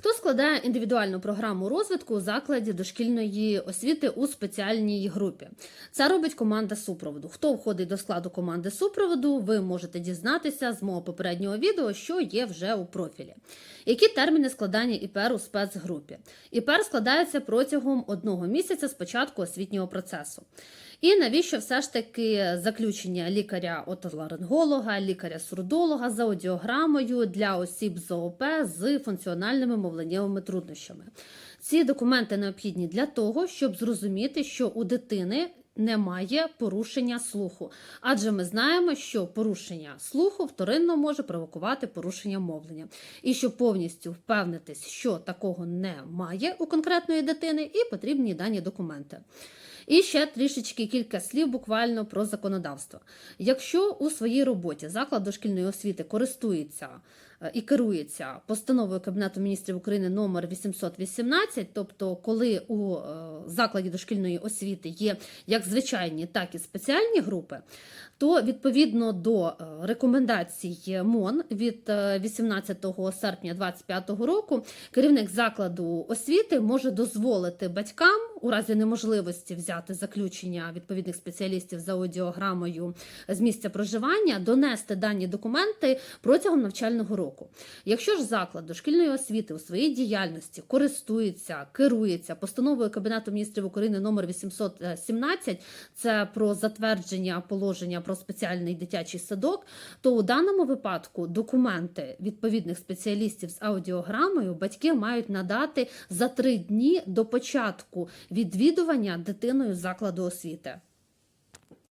Хто складає індивідуальну програму розвитку у закладі дошкільної освіти у спеціальній групі? Це робить команда супроводу. Хто входить до складу команди супроводу, ви можете дізнатися з мого попереднього відео, що є вже у профілі. Які терміни складання ІПР у спецгрупі? ІПР складається протягом одного місяця з початку освітнього процесу. І навіщо все ж таки заключення лікаря отоларинголога, лікаря-сурдолога за аудіограмою для осіб з ООП з функціональними мовленнєвими труднощами? Ці документи необхідні для того, щоб зрозуміти, що у дитини немає порушення слуху, адже ми знаємо, що порушення слуху вторинно може провокувати порушення мовлення. І щоб повністю впевнитись, що такого немає у конкретної дитини, і потрібні дані документи. І ще трішечки кілька слів буквально про законодавство. Якщо у своїй роботі заклад дошкільної освіти користується е, і керується постановою Кабінету міністрів України номер 818, тобто коли у е, закладі дошкільної освіти є як звичайні, так і спеціальні групи, то відповідно до е, рекомендацій МОН від е, 18 серпня 2025 року керівник закладу освіти може дозволити батькам у разі неможливості взяти заключення відповідних спеціалістів за аудіограмою з місця проживання, донести дані документи протягом навчального року. Якщо ж заклад дошкільної освіти у своїй діяльності користується, керується постановою Кабінету міністрів України номер 817, це про затвердження положення про спеціальний дитячий садок, то у даному випадку документи відповідних спеціалістів з аудіограмою батьки мають надати за три дні до початку відвідування дитиною закладу освіти.